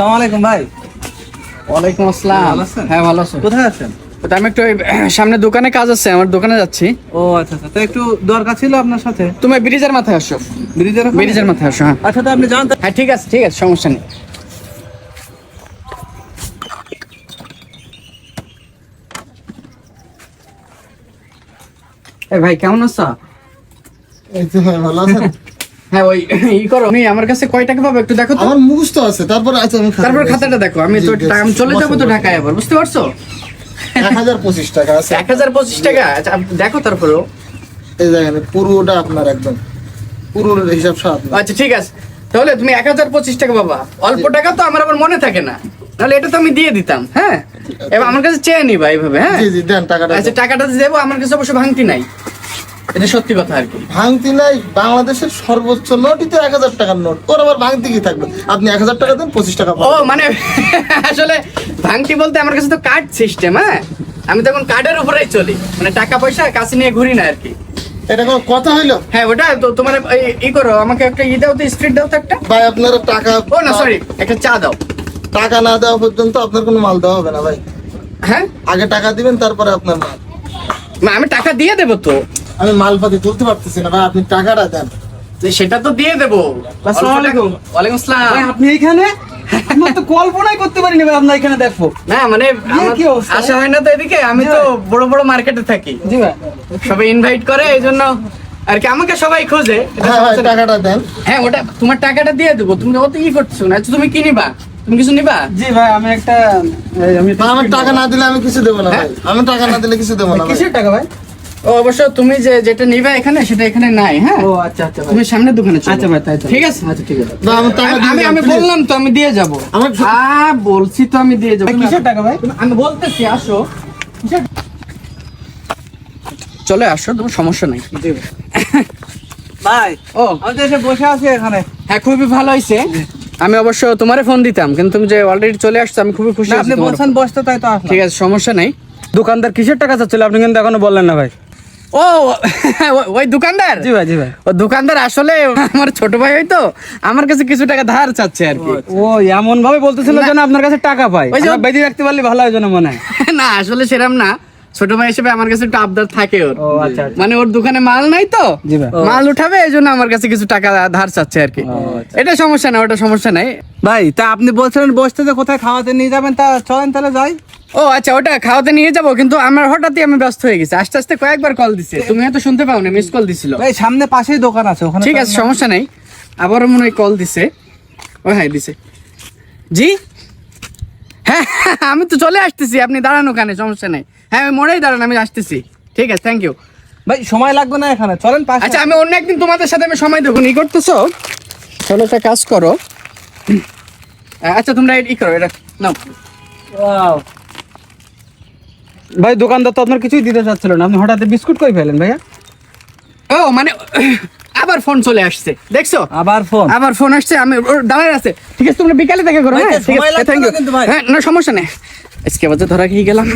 সালাম আলাইকুম ভাই। ওয়ালাইকুম আসসালাম। হ্যাঁ ভালো আছো। কোথায় আছেন? তো আমি একটু সামনে দোকানে কাজ আছে আমার দোকানে যাচ্ছি। ও আচ্ছা আচ্ছা। তো একটু দরকার ছিল আপনার সাথে। তুমি ব্রিজের মাথায় আসো। ব্রিজের ব্রিজের মাথায় আসো হ্যাঁ। আচ্ছা তো আপনি জানতে হ্যাঁ ঠিক আছে ঠিক আছে সমস্যা নেই। ভাই কেমন আছো? এই তো ভাই ভালো আছেন? হ্যাঁ ওই ই করো আমি আমার কাছে কয় টাকা পাবো একটু দেখো তো? আমার মুখস্থ আছে তারপর আচ্ছা আমি তারপর খাতাটা দেখো আমি তো আমি চলে যাব তো ঢাকায় আবার বুঝতে পারছ? এক হাজার পঁচিশ টাকা আছে। এক হাজার পঁচিশ টাকা আচ্ছা দেখো তারপরেও। এই দেখেন পুরোটা আপনার একদম পুরো হিসাব সব আচ্ছা ঠিক আছে। তাহলে তুমি এক হাজার পঁচিশ টাকা বাবা অল্প টাকা তো আমার আবার মনে থাকে না। তাহলে এটা তো আমি দিয়ে দিতাম হ্যাঁ? এবার আমার কাছে চেয়ে নিবা এইভাবে হ্যাঁ? জি জি দেন টাকাটা আচ্ছা টাকাটা দেবো আমার কাছে অবশ্য ভাঙতি নাই। এটা সত্যি কথা আর কি। ভাঙতি নাই বাংলাদেশের সর্বোচ্চ নোটই তো এক হাজার টাকার নোট। ওর আবার ভাঙতি কি থাকবে? আপনি এক হাজার টাকা দেন পঁচিশ টাকা ও মানে আসলে ভাঙতি বলতে আমার কাছে তো কার্ড সিস্টেম হ্যাঁ? আমি তখন কার্ডের উপরেই চলি। মানে টাকা পয়সা কাছে নিয়ে ঘুরি না আর কি। এটা কোনো কথা হইল? হ্যাঁ ওটা তো তোমার ই করো আমাকে একটা ই দাও তো স্ট্রিট দাও তো একটা। ভাই আপনারা টাকা ও না সরি একটা চা দাও। টাকা না দেওয়া পর্যন্ত আপনার কোনো মাল দেওয়া হবে না ভাই। হ্যাঁ? আগে টাকা দিবেন তারপরে আপনার মাল। না, আমি টাকা দিয়ে দেবো তো। আমি মালপাতি তুলতে পারতেছি না ভাই আপনি টাকাটা দেন। সেটা তো দিয়ে দেবো। আসসালামু আলাইকুম। ওয়ালাইকুম আসসালাম। আপনি এইখানে? আমার তো কল্পনাই করতে পারিনি ভাই আপনার এখানে দেখব না মানে কি অবস্থা? আসা হয় না তো এদিকে আমি তো বড় বড় মার্কেটে থাকি। জি ভাই। সবাই ইনভাইট করে এই জন্য আর কি আমাকে সবাই খোঁজে। হ্যাঁ ভাই টাকাটা দেন। হ্যাঁ ওটা তোমার টাকাটা দিয়ে দেবো। তুমি অত কি করছ না আচ্ছা তুমি কি নিবা? তুমি কিছু নিবা? জি ভাই আমি একটা আমি টাকা না দিলে আমি কিছু দেবো না ভাই। আমি টাকা না দিলে কিছু দেবো না। কিসের টাকা ভাই? ও অবশ্য তুমি যে যেটা নিবা এখানে সেটা এখানে নাই হ্যাঁ? ও আচ্ছা আচ্ছা তুমি সামনে দোকানে চলো। আচ্ছা ভাই তাই ঠিক আছে? আচ্ছা ঠিক আছে। না, আমার টাকা আমি- আমি। বললাম তো আমি দিয়ে যাব। আমার বলছি তো আমি দিয়ে যাব। কিসের টাকা ভাই? আমি বলতেছি আসো। চলে আসো তোমার সমস্যা নাই। ভাই। ও। আমি তো এসে বসে আছি এখানে। হ্যাঁ খুবই ভালো হয়েছে আমি অবশ্য তোমারে ফোন দিতাম কিন্তু তুমি যে অলরেডি চলে আসছো আমি খুবই খুশি আপনি বলছেন বসতে তাই তো ঠিক আছে সমস্যা নেই। দোকানদার কিসের টাকা চাচ্ছিল আপনি কিন্তু এখনও বললেন না ভাই। ও ওই দোকানদার? জি ভাই জি ভাই। ও দোকানদার আসলে আমার ছোট ভাই আমার কাছে কিছু টাকা ধার চাচ্ছে আর কি। ও এমন ভাবে বলতেছিল যেন আপনার কাছে টাকা পাই ওই বেঁধে রাখতে পারলে ভালো হয় যেন মনে হয়। না আসলে সেরকম না। ছোট ভাই হিসেবে আমার কাছে একটু আবদার থাকে ওর। আচ্ছা আচ্ছা। মানে ওর দোকানে মাল নাই তো মাল উঠাবে এই জন্য আমার কাছে কিছু টাকা ধার চাচ্ছে আর কি। আচ্ছা। এটা সমস্যা না ওটা সমস্যা নাই। ভাই তা আপনি বলছিলেন বসতে যে কোথায় খাওয়াতে নিয়ে যাবেন তা চলেন তাহলে যাই। ও আচ্ছা ওটা খাওয়াতে নিয়ে যাব কিন্তু আমার হঠাৎই আমি ব্যস্ত হয়ে গেছি। আস্তে আস্তে কয়েকবার কল দিছে। তুমি হয়তো শুনতে পাও না মিস কল দিছিল। ভাই সামনে পাশেই দোকান আছে ওখানে ঠিক আছে সমস্যা নাই। আবারও মনে হয় কল দিছে। ও হ্যাঁ দিছে। জি? হ্যাঁ আমি তো চলে আসতেছি আপনি দাঁড়ান ওখানে সমস্যা নেই। হ্যাঁ আমি মনেই দাঁড়ান আমি আসতেছি। ঠিক আছে থ্যাংক ইউ ভাই সময় লাগবে না এখানে চলেন পাশে। আচ্ছা আমি অন্য একদিন তোমাদের সাথে আমি সময় দেবো ই করতেছো? চলো একটা কাজ করো। আচ্ছা তোমরা ই করো এটা নাও. ভাই দোকানদার তো আপনার কিছুই দিতে চাচ্ছিল না। আপনি হঠাৎ বিস্কুট করে ফেলেন ভাইয়া? ও মানে আবার ফোন চলে আসছে। দেখছ? আবার ফোন? আবার ফোন আসছে আমি দাঁড়ায় আছে। ঠিক আছে তোমরা বিকালে দেখা করো হ্যাঁ? ঠিক আছে থ্যাংক ইউ। হ্যাঁ না সমস্যা নেই। আজকে বাজে ধরা খেয়ে গেলাম।